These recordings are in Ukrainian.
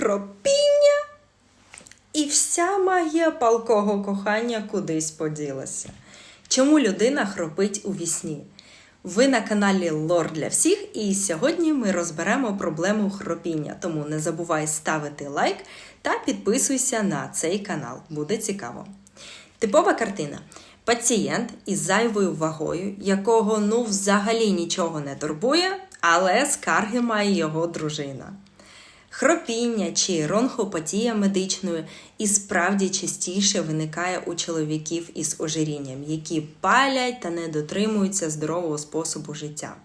хропіння, і вся магія палкого кохання кудись поділася. Чому людина хропить у вісні? Ви на каналі Лор для всіх, і сьогодні ми розберемо проблему хропіння. Тому не забувай ставити лайк та підписуйся на цей канал. Буде цікаво. Типова картина. Пацієнт із зайвою вагою, якого ну взагалі нічого не турбує, але скарги має його дружина. Хропіння чи ронхопатія медичною і справді частіше виникає у чоловіків із ожирінням, які палять та не дотримуються здорового способу життя.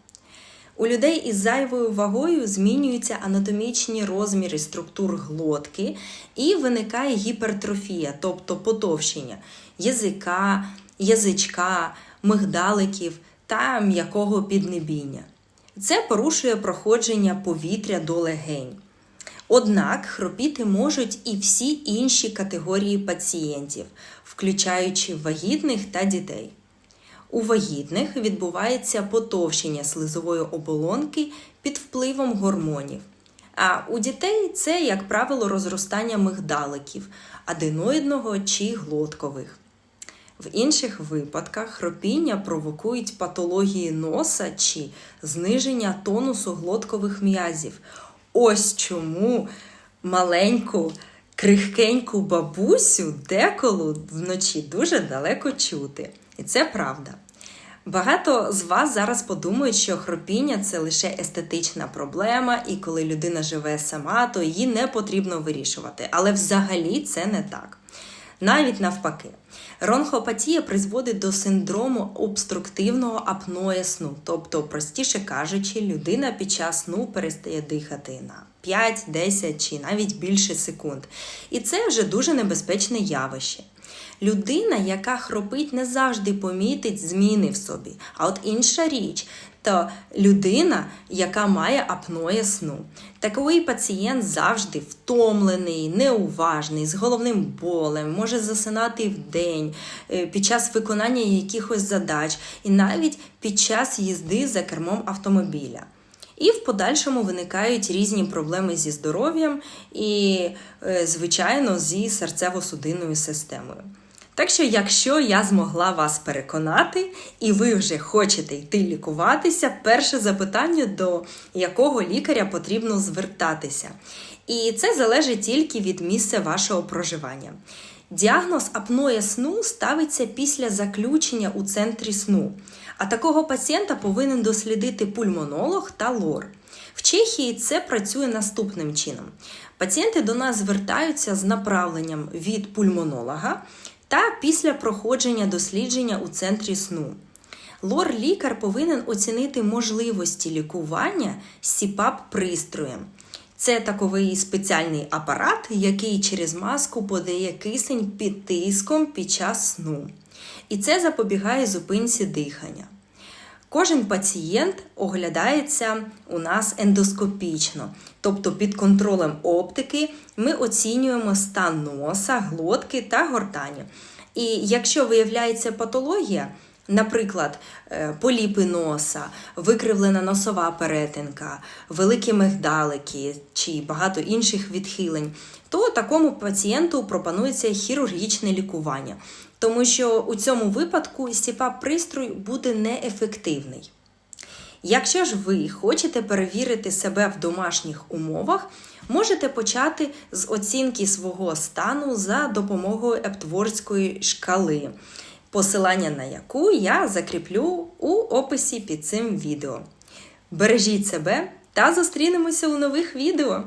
У людей із зайвою вагою змінюються анатомічні розміри структур глотки і виникає гіпертрофія, тобто потовщення язика, язичка, мигдаликів та м'якого піднебіння. Це порушує проходження повітря до легень. Однак хропіти можуть і всі інші категорії пацієнтів, включаючи вагітних та дітей. У вагітних відбувається потовщення слизової оболонки під впливом гормонів. А у дітей це, як правило, розростання мигдаликів, аденоїдного чи глоткових. В інших випадках хропіння провокують патології носа чи зниження тонусу глоткових м'язів. Ось чому маленьку, крихкеньку бабусю деколи вночі дуже далеко чути. І це правда. Багато з вас зараз подумають, що хропіння це лише естетична проблема, і коли людина живе сама, то її не потрібно вирішувати. Але взагалі це не так. Навіть навпаки, ронхопатія призводить до синдрому обструктивного апноє сну, тобто, простіше кажучи, людина під час сну перестає дихати на 5, 10 чи навіть більше секунд. І це вже дуже небезпечне явище. Людина, яка хропить, не завжди помітить зміни в собі. А от інша річ то людина, яка має апноє сну. Такий пацієнт завжди втомлений, неуважний, з головним болем, може засинати вдень, е, під час виконання якихось задач і навіть під час їзди за кермом автомобіля. І в подальшому виникають різні проблеми зі здоров'ям і, е, звичайно, зі серцево-судинною системою. Так що, якщо я змогла вас переконати, і ви вже хочете йти лікуватися, перше запитання, до якого лікаря потрібно звертатися. І це залежить тільки від місця вашого проживання. Діагноз апноє сну ставиться після заключення у центрі сну, а такого пацієнта повинен дослідити пульмонолог та лор. В Чехії це працює наступним чином. Пацієнти до нас звертаються з направленням від пульмонолога та після проходження дослідження у центрі сну. Лор-лікар повинен оцінити можливості лікування сіпап пристроєм. Це таковий спеціальний апарат, який через маску подає кисень під тиском під час сну. І це запобігає зупинці дихання. Кожен пацієнт оглядається у нас ендоскопічно, тобто під контролем оптики ми оцінюємо стан носа, глотки та гортані. І якщо виявляється патологія, наприклад, е, поліпи носа, викривлена носова перетинка, великі мигдалики чи багато інших відхилень, то такому пацієнту пропонується хірургічне лікування, тому що у цьому випадку сіпап пристрій буде неефективний. Якщо ж ви хочете перевірити себе в домашніх умовах, можете почати з оцінки свого стану за допомогою ептворської шкали, посилання на яку я закріплю у описі під цим відео. Бережіть себе та зустрінемося у нових відео!